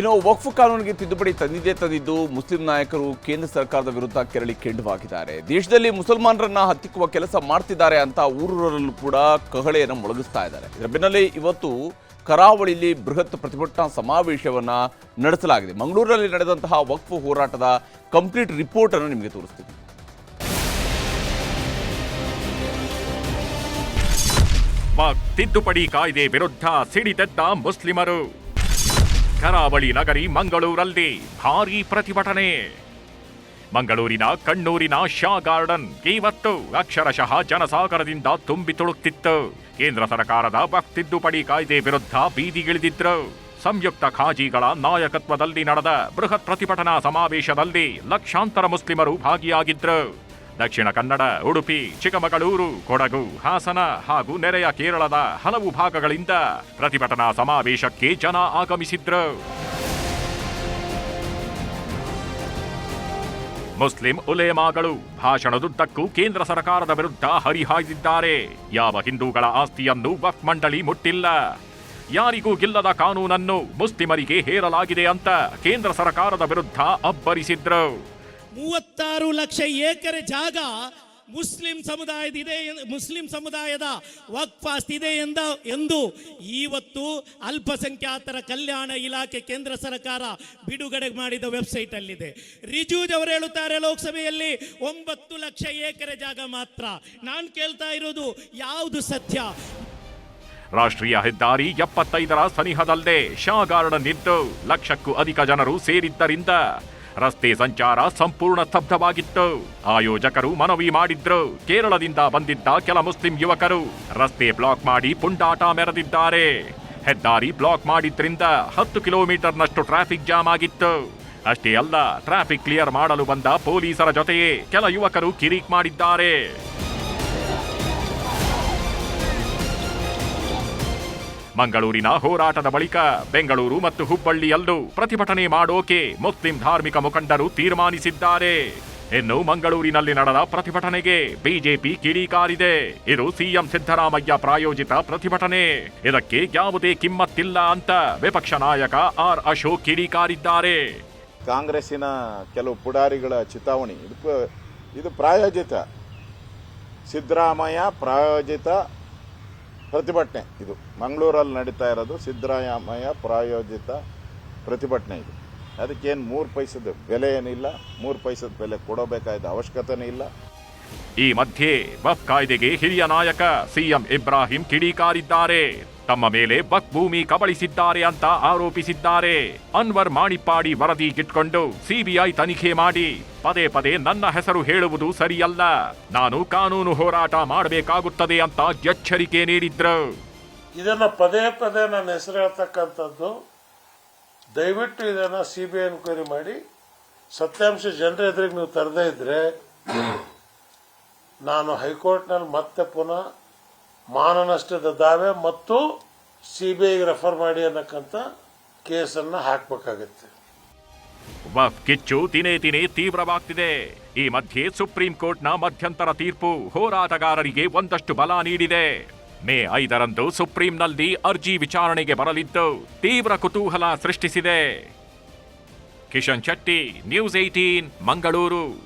ಇನ್ನು ವಕ್ಫ್ ಕಾನೂನಿಗೆ ತಿದ್ದುಪಡಿ ತಂದಿದ್ದೇ ತಂದಿದ್ದು ಮುಸ್ಲಿಂ ನಾಯಕರು ಕೇಂದ್ರ ಸರ್ಕಾರದ ವಿರುದ್ಧ ಕೆರಳಿ ಕೆಂಡವಾಗಿದ್ದಾರೆ. ದೇಶದಲ್ಲಿ ಮುಸಲ್ಮಾನರನ್ನ ಹತ್ತಿಕ್ಕುವ ಕೆಲಸ ಮಾಡ್ತಿದ್ದಾರೆ ಅಂತ ಊರೂರಲ್ಲೂ ಕೂಡ ಕಹಳೆಯನ್ನು ಮೊಳಗಿಸ್ತಾ ಇದ್ದಾರೆ. ಇದರ ಬೆನ್ನಲ್ಲೇ ಇವತ್ತು ಕರಾವಳಿಯಲ್ಲಿ ಬೃಹತ್ ಪ್ರತಿಭಟನಾ ಸಮಾವೇಶವನ್ನ ನಡೆಸಲಾಗಿದೆ. ಮಂಗಳೂರಿನಲ್ಲಿ ನಡೆದಂತಹ ವಕ್ಫ್ ಹೋರಾಟದ ಕಂಪ್ಲೀಟ್ ರಿಪೋರ್ಟ್ ಅನ್ನು ನಿಮಗೆ ತೋರಿಸ್ತೀನಿ. ವಕ್ಫ್ ತಿದ್ದುಪಡಿ ಕಾಯ್ದೆ ವಿರುದ್ಧ ಸಿಡಿದೆದ್ದ ಮುಸ್ಲಿಮರು. ಕರಾವಳಿ ನಗರಿ ಮಂಗಳೂರಲ್ಲಿ ಭಾರೀ ಪ್ರತಿಭಟನೆ. ಮಂಗಳೂರಿನ ಕಣ್ಣೂರಿನ ಶಾ ಗಾರ್ಡನ್ ಇವತ್ತು ಅಕ್ಷರಶಃ ಜನಸಾಗರದಿಂದ ತುಂಬಿ ತುಳುಕ್ತಿತ್ತು. ಕೇಂದ್ರ ಸರ್ಕಾರದ ವಕ್ಫ್ ತಿದ್ದುಪಡಿ ಕಾಯ್ದೆ ವಿರುದ್ಧ ಬೀದಿಗಿಳಿದಿದ್ರು ಸಂಯುಕ್ತ ಖಾಜಿಗಳ ನಾಯಕತ್ವದಲ್ಲಿ ನಡೆದ ಬೃಹತ್ ಪ್ರತಿಭಟನಾ ಸಮಾವೇಶದಲ್ಲಿ ಲಕ್ಷಾಂತರ ಮುಸ್ಲಿಮರು ಭಾಗಿಯಾಗಿದ್ರು. ದಕ್ಷಿಣ ಕನ್ನಡ, ಉಡುಪಿ, ಚಿಕ್ಕಮಗಳೂರು, ಕೊಡಗು, ಹಾಸನ ಹಾಗೂ ನೆರೆಯ ಕೇರಳದ ಹಲವು ಭಾಗಗಳಿಂದ ಪ್ರತಿಭಟನಾ ಸಮಾವೇಶಕ್ಕೆ ಜನ ಆಗಮಿಸಿದ್ರು. ಮುಸ್ಲಿಂ ಉಲೇಮಾಗಳು ಭಾಷಣದುದ್ದಕ್ಕೂ ಕೇಂದ್ರ ಸರ್ಕಾರದ ವಿರುದ್ಧ ಹರಿಹಾಯ್ದಿದ್ದಾರೆ. ಯಾವ ಹಿಂದೂಗಳ ಆಸ್ತಿಯನ್ನು ವಕ್ ಮಂಡಳಿ ಮುಟ್ಟಿಲ್ಲ. ಯಾರಿಗೂ ಗಿಲ್ಲದ ಕಾನೂನನ್ನು ಮುಸ್ಲಿಮರಿಗೆ ಹೇರಲಾಗಿದೆ ಅಂತ ಕೇಂದ್ರ ಸರ್ಕಾರದ ವಿರುದ್ಧ ಅಬ್ಬರಿಸಿದ್ರು. ಮೂವತ್ತಾರು ಲಕ್ಷ ಎಕರೆ ಜಾಗ ಮುಸ್ಲಿಂ ಸಮುದಾಯದ ಇದೆ ಎನ್- ಮುಸ್ಲಿಂ ಸಮುದಾಯದ ವಕ್ಫ್ ಆಸ್ತಿ ಇದೆ ಎಂದ, ಎಂದು ಇವತ್ತು ಅಲ್ಪಸಂಖ್ಯಾತರ ಕಲ್ಯಾಣ ಇಲಾಖೆ ಕೇಂದ್ರ ಸರ್ಕಾರ ಬಿಡುಗಡೆ ಮಾಡಿದ ವೆಬ್ಸೈಟ್ ಅಲ್ಲಿದೆ ರಿಜೂಜ್ ಅವರು ಹೇಳುತ್ತಾರೆ, ಲೋಕಸಭೆಯಲ್ಲಿ ಒಂಬತ್ತು ಲಕ್ಷ ಎಕರೆ ಜಾಗ ಮಾತ್ರ. ನಾನು ಕೇಳ್ತಾ ಇರೋದು ಯಾವುದು ಸತ್ಯ? ರಾಷ್ಟ್ರೀಯ ಹೆದ್ದಾರಿ ಎಪ್ಪತ್ತೈದರ ಸನಿಹದಲ್ಲೇ ಶಾ ಗಾರ್ಡನ್ ಇದ್ದು ಲಕ್ಷಕ್ಕೂ ಅಧಿಕ ಜನರು ಸೇರಿದ್ದರಿಂದ ರಸ್ತೆ ಸಂಚಾರ ಸಂಪೂರ್ಣ ಸ್ತಬ್ಧವಾಗಿತ್ತು ಆಯೋಜಕರು ಮನವಿ ಮಾಡಿದ್ರು. ಕೇರಳದಿಂದ ಬಂದಿದ್ದ ಕೆಲ ಮುಸ್ಲಿಂ ಯುವಕರು ರಸ್ತೆ ಬ್ಲಾಕ್ ಮಾಡಿ ಪುಂಡಾಟ ಮೆರೆದಿದ್ದಾರೆ. ಹೆದ್ದಾರಿ ಬ್ಲಾಕ್ ಮಾಡಿದ್ರಿಂದ ಹತ್ತು ಕಿಲೋಮೀಟರ್ನಷ್ಟು ಟ್ರಾಫಿಕ್ ಜಾಮ್ ಆಗಿತ್ತು. ಅಷ್ಟೇ ಅಲ್ಲ, ಟ್ರಾಫಿಕ್ ಕ್ಲಿಯರ್ ಮಾಡಲು ಬಂದ ಪೊಲೀಸರ ಜೊತೆಯೇ ಕೆಲ ಯುವಕರು ಕಿರೀಕ್ ಮಾಡಿದ್ದಾರೆ. ಮಂಗಳೂರಿನ ಹೋರಾಟದ ಬಳಿಕ ಬೆಂಗಳೂರು ಮತ್ತು ಹುಬ್ಬಳ್ಳಿಯಲ್ಲೂ ಪ್ರತಿಭಟನೆ ಮಾಡೋಕೆ ಮುಸ್ಲಿಂ ಧಾರ್ಮಿಕ ಮುಖಂಡರು ತೀರ್ಮಾನಿಸಿದ್ದಾರೆ. ಇನ್ನು ಮಂಗಳೂರಿನಲ್ಲಿ ನಡೆದ ಪ್ರತಿಭಟನೆಗೆ ಬಿಜೆಪಿ ಕಿಡಿಕಾರಿದೆ ಇದು ಸಿಎಂ ಸಿದ್ದರಾಮಯ್ಯ ಪ್ರಾಯೋಜಿತ ಪ್ರತಿಭಟನೆ. ಇದಕ್ಕೆ ಯಾವುದೇ ಕಿಮ್ಮತ್ತಿಲ್ಲ ಅಂತ ವಿಪಕ್ಷ ನಾಯಕ ಆರ್ ಅಶೋಕ್ ಕಿಡಿಕಾರಿದ್ದಾರೆ ಕಾಂಗ್ರೆಸ್ಸಿನ ಕೆಲವು ಪುಡಾರಿಗಳ ಚಿತಾವಣೆ. ಇದು ಪ್ರಾಯೋಜಿತ. ಸಿದ್ದರಾಮಯ್ಯ ಪ್ರಾಯೋಜಿತ ಪ್ರತಿಭಟನೆ ಇದು. ಮಂಗಳೂರಲ್ಲಿ ನಡೀತಾ ಇರೋದು ಸಿದ್ದರಾಮಯ್ಯ ಪ್ರಾಯೋಜಿತ ಪ್ರತಿಭಟನೆ ಇದು. ಅದಕ್ಕೇನು ಮೂರು ಪೈಸದ ಬೆಲೆ ಏನಿಲ್ಲ, ಮೂರು ಪೈಸದ ಬೆಲೆ ಕೊಡಬೇಕಾದ ಅವಶ್ಯಕತೆನೇ ಇಲ್ಲ. ಈ ಮಧ್ಯೆ ಬಫ್ ಕಾಯ್ದೆಗೆ ಹಿರಿಯ ನಾಯಕ ಸಿಎಂ ಇಬ್ರಾಹಿಂ ಕಿಡಿಕಾರಿದ್ದಾರೆ. ತಮ್ಮ ಮೇಲೆ ವಕ್ ಭೂಮಿ ಕಬಳಿಸಿದ್ದಾರೆ ಅಂತ ಆರೋಪಿಸಿದ್ದಾರೆ. ಅನ್ವರ್ ಮಾಣಿಪ್ಪಾಡಿ ವರದಿ ಇಟ್ಕೊಂಡು ಸಿಬಿಐ ತನಿಖೆ ಮಾಡಿ. ಪದೇ ಪದೇ ನನ್ನ ಹೆಸರು ಹೇಳುವುದು ಸರಿಯಲ್ಲ. ನಾನು ಕಾನೂನು ಹೋರಾಟ ಮಾಡಬೇಕಾಗುತ್ತದೆ ಅಂತ ಎಚ್ಚರಿಕೆ ನೀಡಿದ್ರು. ಇದನ್ನ ಪದೇ ಪದೇ ನನ್ನ ಹೆಸರು ಹೇಳ್ತಕ್ಕಂಥದ್ದು. ದಯವಿಟ್ಟು ಇದನ್ನ ಸಿಬಿಐ ಎನ್ಕ್ವೈರಿ ಮಾಡಿ. ಸತ್ಯಾಂಶ ಜನರ ಎದುರಿಗೆ ನೀವು ತರದೇ ಇದ್ರೆ, ನಾನು ಹೈಕೋರ್ಟ್ನಲ್ಲಿ ಮತ್ತೆ ಪುನಃ ಮಾನನಷ್ಟದ ದಾವೆ ಮತ್ತು ಸಿಬಿಐಗೆ ರೆಫರ್ ಮಾಡಿ ಅನ್ನಕ್ಕಂಥ ಕೇಸನ್ನು ಹಾಕಬೇಕಾಗತ್ತೆ. ವಫ್ ಕಿಚ್ಚು ದಿನೇ ದಿನೇ ತೀವ್ರವಾಗ್ತಿದೆ. ಈ ಮಧ್ಯೆ ಸುಪ್ರೀಂ ಕೋರ್ಟ್ನ ಮಧ್ಯಂತರ ತೀರ್ಪು ಹೋರಾಟಗಾರರಿಗೆ ಒಂದಷ್ಟು ಬಲ ನೀಡಿದೆ. ಮೇ ಐದರಂದು ಸುಪ್ರೀಂನಲ್ಲಿ ಅರ್ಜಿ ವಿಚಾರಣೆಗೆ ಬರಲಿದ್ದು ತೀವ್ರ ಕುತೂಹಲ ಸೃಷ್ಟಿಸಿದೆ. Kishan Shetty, news eighteen Mangaluru.